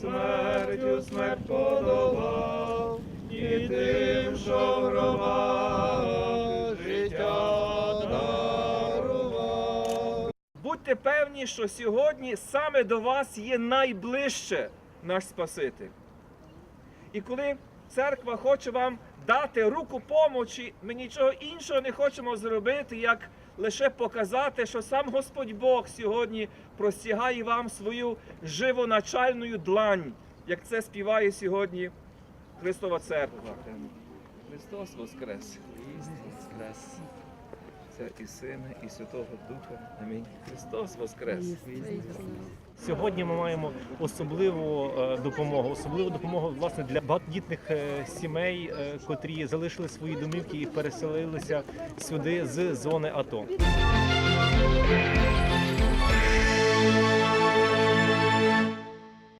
Смертю смерть подолав, і тим, що. Будьте певні, що сьогодні саме до вас є найближче наш Спаситель. І коли церква хоче вам дати руку помочі, ми нічого іншого не хочемо зробити, як лише показати, що сам Господь Бог сьогодні простягає вам свою живоначальну длань, як це співає сьогодні Христова Церква. Христос Воскрес! Воскрес! Отця і Сина, і Святого Духа. Амінь. Христос Воскрес! Сьогодні ми маємо особливу е, допомогу, особливу допомогу власне для багатодітних е, сімей, е, котрі залишили свої домівки і переселилися сюди з зони АТО.